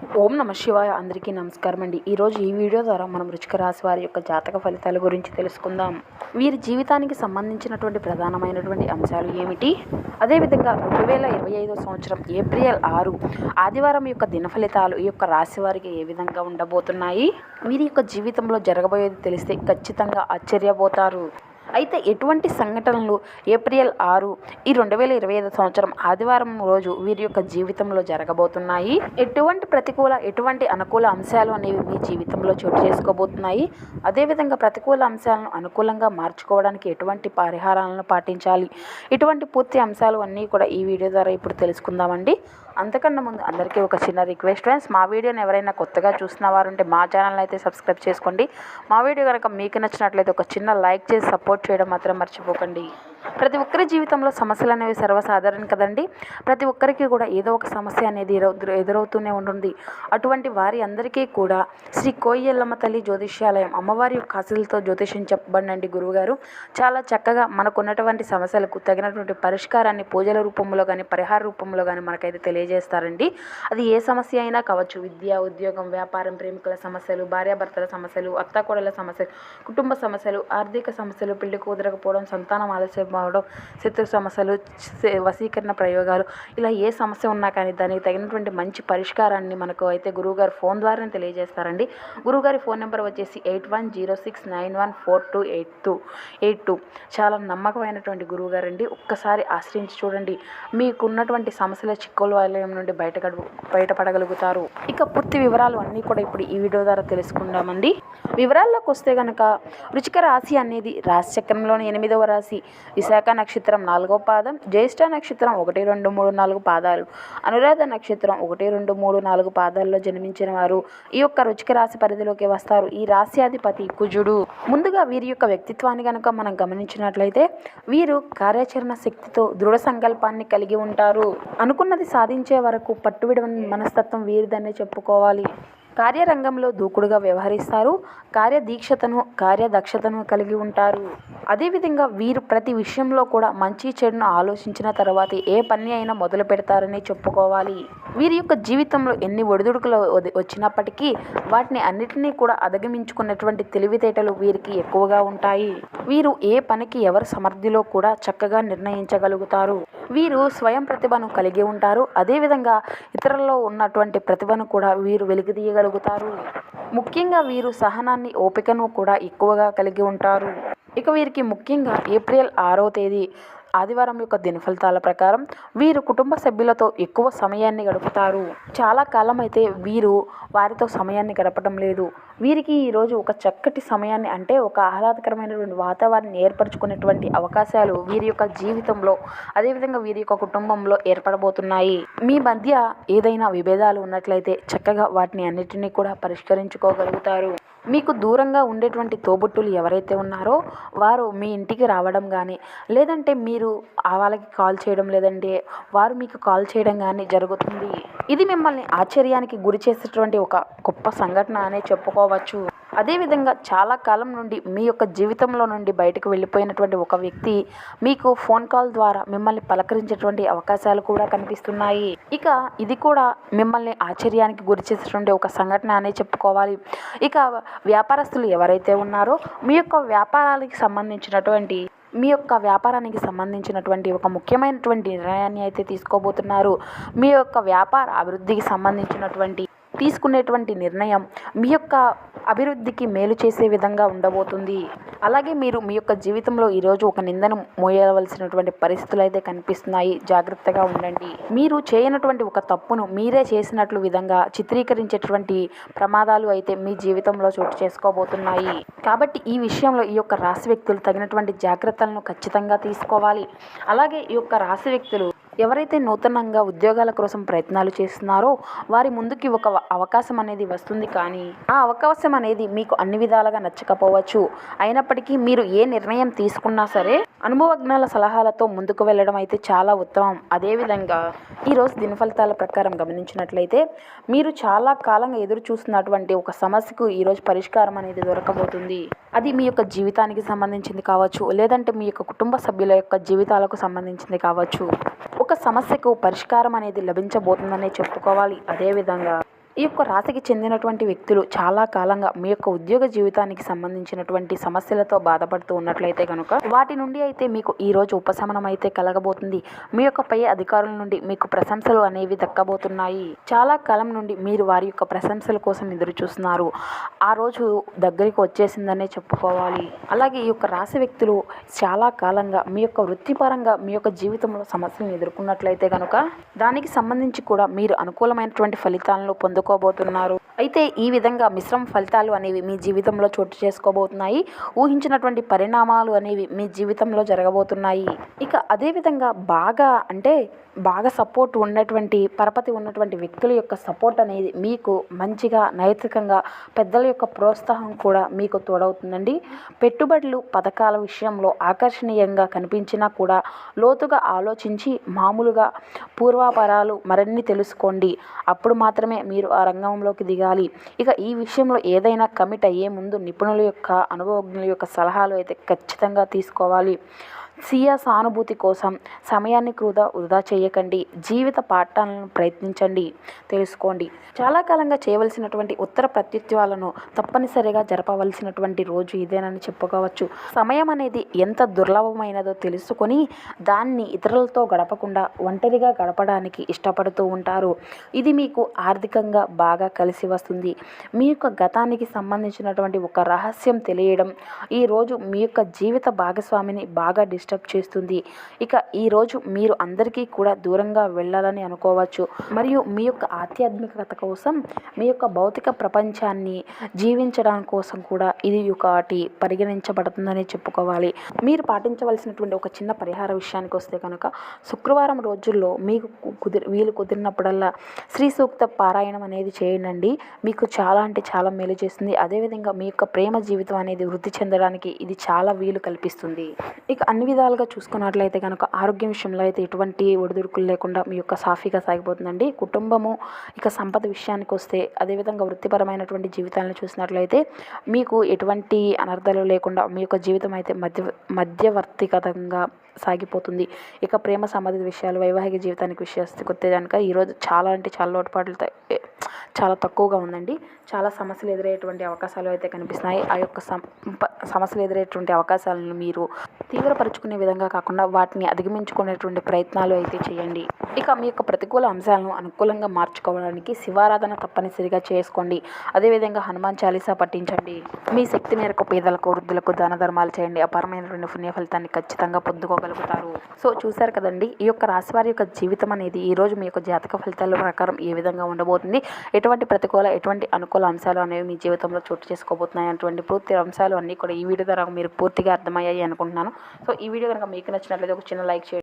ఓం నమ శివాయ. అందరికీ నమస్కారం అండి ఈరోజు ఈ వీడియో ద్వారా మనం రుచిక రాశి వారి యొక్క జాతక ఫలితాల గురించి తెలుసుకుందాం. వీరి జీవితానికి సంబంధించినటువంటి ప్రధానమైనటువంటి అంశాలు ఏమిటి? అదేవిధంగా రెండు వేల ఇరవై ఐదో సంవత్సరం ఏప్రిల్ ఆరు ఆదివారం యొక్క దిన ఫలితాలు ఈ యొక్క రాశి వారికి ఏ విధంగా ఉండబోతున్నాయి? వీరి యొక్క జీవితంలో జరగబోయేది తెలిస్తే ఖచ్చితంగా ఆశ్చర్యపోతారు. అయితే ఎటువంటి సంఘటనలు ఏప్రిల్ ఆరు ఈ రెండు వేల ఇరవై ఐదు సంవత్సరం ఆదివారం రోజు వీరి యొక్క జీవితంలో జరగబోతున్నాయి? ఎటువంటి ప్రతికూల ఎటువంటి అనుకూల అంశాలు అనేవి మీ జీవితంలో చోటు చేసుకోబోతున్నాయి? అదేవిధంగా ప్రతికూల అంశాలను అనుకూలంగా మార్చుకోవడానికి ఎటువంటి పరిహారాలను పాటించాలి? ఇటువంటి పూర్తి అంశాలు అన్నీ కూడా ఈ వీడియో ద్వారా ఇప్పుడు తెలుసుకుందామండి. అంతకన్నా ముందు అందరికీ ఒక చిన్న రిక్వెస్ట్ ఫ్రెండ్స్ మా వీడియోని ఎవరైనా కొత్తగా చూసిన వారు ఉంటే మా ఛానల్ అయితే సబ్స్క్రైబ్ చేసుకోండి. మా వీడియో కనుక మీకు నచ్చినట్లయితే ఒక చిన్న లైక్ చేసి సపోర్ట్ చేయడం మాత్రం మర్చిపోకండి. ప్రతి ఒక్కరి జీవితంలో సమస్యలు అనేవి సర్వసాధారణం కదండి. ప్రతి ఒక్కరికి కూడా ఏదో ఒక సమస్య అనేది ఎదురవుతూనే ఉంటుంది. అటువంటి వారి అందరికీ కూడా శ్రీ కోయ్యల్లమ్మ తల్లి జ్యోతిష్యాలయం అమ్మవారి యొక్క ఆశలతో జ్యోతిష్యం చెప్పబడినండి గురువుగారు. చాలా చక్కగా మనకున్నటువంటి సమస్యలకు తగినటువంటి పరిష్కారాన్ని పూజల రూపంలో కానీ పరిహార రూపంలో కానీ మనకైతే తెలియజేస్తారండి. అది ఏ సమస్య అయినా కావచ్చు విద్య ఉద్యోగం వ్యాపారం ప్రేమికుల సమస్యలు భార్యాభర్తల సమస్యలు అత్తాకోడల సమస్యలు కుటుంబ సమస్యలు ఆర్థిక సమస్యలు పెళ్ళి కుదరకపోవడం సంతానం ఆలస్యం రావడం శత్రు సమస్యలు వశీకరణ ప్రయోగాలు ఇలా ఏ సమస్య ఉన్నా కానీ దానికి తగినటువంటి మంచి పరిష్కారాన్ని మనకు అయితే గురువుగారు ఫోన్ ద్వారానే తెలియజేస్తారండి. గురువుగారి ఫోన్ నెంబర్ వచ్చేసి eight one zero six nine one four two eight two eight two. చాలా నమ్మకమైనటువంటి గురువుగారు అండి ఒక్కసారి ఆశ్రయించి చూడండి. మీకున్నటువంటి సమస్యల చిక్కుల వలయం నుండి బయట బయటపడగలుగుతారు. ఇక పూర్తి వివరాలు అన్నీ కూడా ఇప్పుడు ఈ వీడియో ద్వారా తెలుసుకుందామండి. వివరాల్లోకి వస్తే కనుక రుచిక రాశి అనేది రాశి చక్రంలోని ఎనిమిదవ రాశి. విశాఖ నక్షత్రం నాలుగో పాదం జ్యేష్ఠ నక్షత్రం ఒకటి రెండు మూడు నాలుగు పాదాలు. అనురాధ నక్షత్రం ఒకటి రెండు మూడు నాలుగు పాదాల్లో జన్మించిన వారు ఈ యొక్క రుచిక రాశి పరిధిలోకి వస్తారు. ఈ రాశ్యాధిపతి కుజుడు. ముందుగా వీరి యొక్క వ్యక్తిత్వాన్ని కనుక మనం గమనించినట్లయితే వీరు కార్యాచరణ శక్తితో దృఢ సంకల్పాన్ని కలిగి ఉంటారు. అనుకున్నది సాధించే వరకు పట్టువిడని మనస్తత్వం వీరిదనే చెప్పుకోవాలి. కార్యరంగంలో దూకుడుగా వ్యవహరిస్తారు. కార్యదీక్షతను కార్యదక్షతను కలిగి ఉంటారు. అదేవిధంగా వీరు ప్రతి విషయంలో కూడా మంచి చెడును ఆలోచించిన తర్వాత ఏ పని అయినా మొదలు పెడతారని చెప్పుకోవాలి. వీరి యొక్క జీవితంలో ఎన్ని ఒడిదుడుకులు వది- వచ్చినప్పటికీ వాటిని అన్నిటినీ కూడా అధిగమించుకున్నటువంటి తెలివితేటలు వీరికి ఎక్కువగా ఉంటాయి. వీరు ఏ పనికి ఎవరి సమర్థిలో కూడా చక్కగా నిర్ణయించగలుగుతారు. వీరు స్వయం ప్రతిభను కలిగి ఉంటారు. అదేవిధంగా ఇతరుల్లో ఉన్నటువంటి ప్రతిభను కూడా వీరు వెలికితీయగలుగుతారు. ముఖ్యంగా వీరు సహనాన్ని ఓపికను కూడా ఎక్కువగా కలిగి ఉంటారు. ఇక వీరికి ముఖ్యంగా ఏప్రిల్ ఆరో తేదీ ఆదివారం యొక్క దినఫలితాల ప్రకారం వీరు కుటుంబ సభ్యులతో ఎక్కువ సమయాన్ని గడుపుతారు. చాలా కాలం అయితే వీరు వారితో సమయాన్ని గడపడం లేదు. వీరికి ఈరోజు ఒక చక్కటి సమయాన్ని అంటే ఒక ఆహ్లాదకరమైనటువంటి వాతావరణాన్ని ఏర్పరచుకునేటువంటి అవకాశాలు వీరి యొక్క జీవితంలో అదేవిధంగా వీరి యొక్క కుటుంబంలో ఏర్పడబోతున్నాయి. మీ మధ్య ఏదైనా విభేదాలు ఉన్నట్లయితే చక్కగా వాటిని అన్నిటినీ కూడా పరిష్కరించుకోగలుగుతారు. మీకు దూరంగా ఉండేటువంటి తోబుట్టులు ఎవరైతే ఉన్నారో వారు మీ ఇంటికి రావడం కానీ లేదంటే మీరు ఆ వాళ్ళకి కాల్ చేయడం లేదంటే వారు మీకు కాల్ చేయడం కానీ జరుగుతుంది. ఇది మిమ్మల్ని ఆశ్చర్యానికి గురి చేసేటువంటి ఒక గొప్ప సంఘటన అనే చెప్పుకోవచ్చు. అదేవిధంగా చాలా కాలం నుండి మీ యొక్క జీవితంలో నుండి బయటకు వెళ్ళిపోయినటువంటి ఒక వ్యక్తి మీకు ఫోన్ కాల్ ద్వారా మిమ్మల్ని పలకరించేటువంటి అవకాశాలు కూడా కనిపిస్తున్నాయి. ఇక ఇది కూడా మిమ్మల్ని ఆశ్చర్యానికి గురి చేసేటువంటి ఒక సంఘటన అనే చెప్పుకోవాలి. ఇక వ్యాపారస్తులు ఎవరైతే ఉన్నారో మీ యొక్క వ్యాపారాలకి సంబంధించినటువంటి మీ యొక్క వ్యాపారానికి సంబంధించినటువంటి ఒక ముఖ్యమైనటువంటి నిర్ణయాన్ని అయితే తీసుకోబోతున్నారు. మీ యొక్క వ్యాపార అభివృద్ధికి సంబంధించినటువంటి తీసుకునేటువంటి నిర్ణయం మీ యొక్క అభివృద్ధికి మేలు చేసే విధంగా ఉండబోతుంది. అలాగే మీరు మీ యొక్క జీవితంలో ఈరోజు ఒక నిందను మోయవలసినటువంటి పరిస్థితులు అయితే కనిపిస్తున్నాయి. జాగ్రత్తగా ఉండండి. మీరు చేయనటువంటి ఒక తప్పును మీరే చేసినట్లు విధంగా చిత్రీకరించేటువంటి ప్రమాదాలు అయితే మీ జీవితంలో చోటు చేసుకోబోతున్నాయి. కాబట్టి ఈ విషయంలో ఈ యొక్క రాశి వ్యక్తులు తగినటువంటి జాగ్రత్తలను ఖచ్చితంగా తీసుకోవాలి. అలాగే ఈ యొక్క రాశి వ్యక్తులు ఎవరైతే నూతనంగా ఉద్యోగాల కోసం ప్రయత్నాలు చేస్తున్నారో వారి ముందుకి ఒక అవకాశం అనేది వస్తుంది. కానీ ఆ అవకాశం అనేది మీకు అన్ని విధాలుగా నచ్చకపోవచ్చు. అయినప్పటికీ మీరు ఏ నిర్ణయం తీసుకున్నా సరే అనుభవజ్ఞాల సలహాలతో ముందుకు వెళ్ళడం అయితే చాలా ఉత్తమం. అదేవిధంగా ఈరోజు దినఫలితాల ప్రకారం గమనించినట్లయితే మీరు చాలా కాలంగా ఎదురు చూస్తున్నటువంటి ఒక సమస్యకు ఈరోజు పరిష్కారం అనేది దొరకబోతుంది. అది మీ యొక్క జీవితానికి సంబంధించింది కావచ్చు లేదంటే మీ యొక్క కుటుంబ సభ్యుల యొక్క జీవితాలకు సంబంధించింది కావచ్చు. ఒక సమస్యకు పరిష్కారం అనేది లభించబోతుందనే చెప్పుకోవాలి. అదేవిధంగా ఈ యొక్క రాశికి చెందినటువంటి వ్యక్తులు చాలా కాలంగా మీ యొక్క ఉద్యోగ జీవితానికి సంబంధించినటువంటి సమస్యలతో బాధపడుతూ ఉన్నట్లయితే కనుక వాటి నుండి అయితే మీకు ఈ రోజు ఉపశమనం అయితే కలగబోతుంది. మీ యొక్క పై అధికారుల నుండి మీకు ప్రశంసలు అనేవి దక్కబోతున్నాయి. చాలా కాలం నుండి మీరు వారి యొక్క ప్రశంసల కోసం ఎదురు చూస్తున్నారు. ఆ రోజు దగ్గరికి వచ్చేసిందనే చెప్పుకోవాలి. అలాగే ఈ యొక్క రాశి వ్యక్తులు చాలా కాలంగా మీ యొక్క వృత్తిపరంగా మీ యొక్క జీవితంలో సమస్యలను ఎదుర్కొన్నట్లయితే కనుక దానికి సంబంధించి కూడా మీరు అనుకూలమైనటువంటి ఫలితాలను పొందుకోబోతున్నారు అయితే ఈ విధంగా మిశ్రమ ఫలితాలు అనేవి మీ జీవితంలో చోటు చేసుకోబోతున్నాయి. ఊహించినటువంటి పరిణామాలు అనేవి మీ జీవితంలో జరగబోతున్నాయి. ఇక అదేవిధంగా బాగా అంటే బాగా సపోర్ట్ ఉన్నటువంటి పరపతి ఉన్నటువంటి వ్యక్తుల యొక్క సపోర్ట్ అనేది మీకు మంచిగా నైతికంగా పెద్దల యొక్క ప్రోత్సాహం కూడా మీకు తోడవుతుందండి. పెట్టుబడులు పథకాల విషయంలో ఆకర్షణీయంగా కనిపించినా కూడా లోతుగా ఆలోచించి మామూలుగా పూర్వాపరాలు మరిన్ని తెలుసుకోండి. అప్పుడు మాత్రమే మీరు ఆ రంగంలోకి ఉండాలి ఇక ఈ విషయంలో ఏదైనా కమిట్ అయ్యే ముందు నిపుణుల యొక్క అనుభవజ్ఞుల యొక్క సలహాలు అయితే ఖచ్చితంగా తీసుకోవాలి. స్వీయ సానుభూతి కోసం సమయాన్ని వృధా వృధా చేయకండి. జీవిత పాఠాలను ప్రయత్నించండి. తెలుసుకోండి. చాలా కాలంగా చేయవలసినటువంటి ఉత్తర ప్రత్యుత్వాలను తప్పనిసరిగా జరపవలసినటువంటి రోజు ఇదేనని చెప్పుకోవచ్చు. సమయం అనేది ఎంత దుర్లభమైనదో తెలుసుకొని దాన్ని ఇతరులతో గడపకుండా ఒంటరిగా గడపడానికి ఇష్టపడుతూ ఉంటారు. ఇది మీకు ఆర్థికంగా బాగా కలిసి వస్తుంది. మీ యొక్క గతానికి సంబంధించినటువంటి ఒక రహస్యం తెలియడం ఈరోజు మీ యొక్క జీవిత భాగస్వామిని బాగా డిస్టర్బ్ చేస్తుంది. ఇక ఈరోజు మీరు అందరికీ కూడా దూరంగా వెళ్ళాలని అనుకోవచ్చు. మరియు మీ యొక్క ఆధ్యాత్మికత కోసం మీ యొక్క భౌతిక ప్రపంచాన్ని జీవించడం కోసం కూడా ఇది ఒకటి పరిగణించబడుతుందని చెప్పుకోవాలి. మీరు పాటించవలసినటువంటి ఒక చిన్న పరిహార విషయానికి వస్తే కనుక శుక్రవారం రోజుల్లో మీకు కుదిరి వీలు కుదిరినప్పుడల్లా శ్రీ సూక్త పారాయణం అనేది చేయండి మీకు చాలా అంటే చాలా మేలు చేస్తుంది. అదేవిధంగా మీ యొక్క ప్రేమ జీవితం అనేది వృద్ధి చెందడానికి ఇది చాలా వీలు కల్పిస్తుంది. ఇక అన్ని విధాలుగా చూసుకున్నట్లయితే కనుక ఆరోగ్యం విషయంలో అయితే ఎటువంటి ఒడిదుడుకులు లేకుండా మీ యొక్క సాఫీగా సాగిపోతుందండి. కుటుంబము ఇక సంపద విషయానికి వస్తే అదేవిధంగా వృత్తిపరమైనటువంటి జీవితాలను చూసినట్లయితే మీకు ఎటువంటి అనర్థాలు లేకుండా మీ యొక్క జీవితం అయితే మధ్య మధ్యవర్తిగతంగా సాగిపోతుంది. ఇక ప్రేమ సంబంధిత విషయాలు వైవాహిక జీవితానికి విషయానికి వస్తే కనుక ఈరోజు చాలా అంటే చాలా లోటుపాట్లు చాలా తక్కువగా ఉందండి. చాలా సమస్యలు ఎదురయ్యేటువంటి అవకాశాలు అయితే కనిపిస్తున్నాయి. ఆ యొక్క సమస్యలు ఎదురయ్యేటువంటి అవకాశాలను మీరు తీవ్రపరుచుకునే విధంగా కాకుండా వాటిని అధిగమించుకునేటువంటి ప్రయత్నాలు అయితే చేయండి. ఇక మీ యొక్క ప్రతికూల అంశాలను అనుకూలంగా మార్చుకోవడానికి శివారాధన తప్పనిసరిగా చేసుకోండి. అదేవిధంగా హనుమాన్ చాలీసా పఠించండి. మీ శక్తి మేరకు పేదలకు వృద్ధులకు దాన ధర్మాలు చేయండి. అపారమైనటువంటి పుణ్య ఫలితాన్ని ఖచ్చితంగా పొందుకోగలుగుతారు సో చూశారు కదండి ఈ యొక్క రాశి వారి యొక్క జీవితం అనేది ఈ రోజు మీ యొక్క జాతక ఫలితాల ప్రకారం ఏ విధంగా ఉండబోతుంది ఎటువంటి ప్రతికూల ఎటువంటి అనుకూల అంశాలు అనేవి మీ జీవితంలో చోటు చేసుకోబోతున్నాయి అటువంటి పూర్తి అంశాలు అన్నీ కూడా ఈ వీడియో ద్వారా మీరు పూర్తిగా అర్థమయ్యాయి అనుకుంటున్నాను. సో ఈ వీడియో కనుక మీకు నచ్చినట్లయితే ఒక చిన్న లైక్ చేయండి.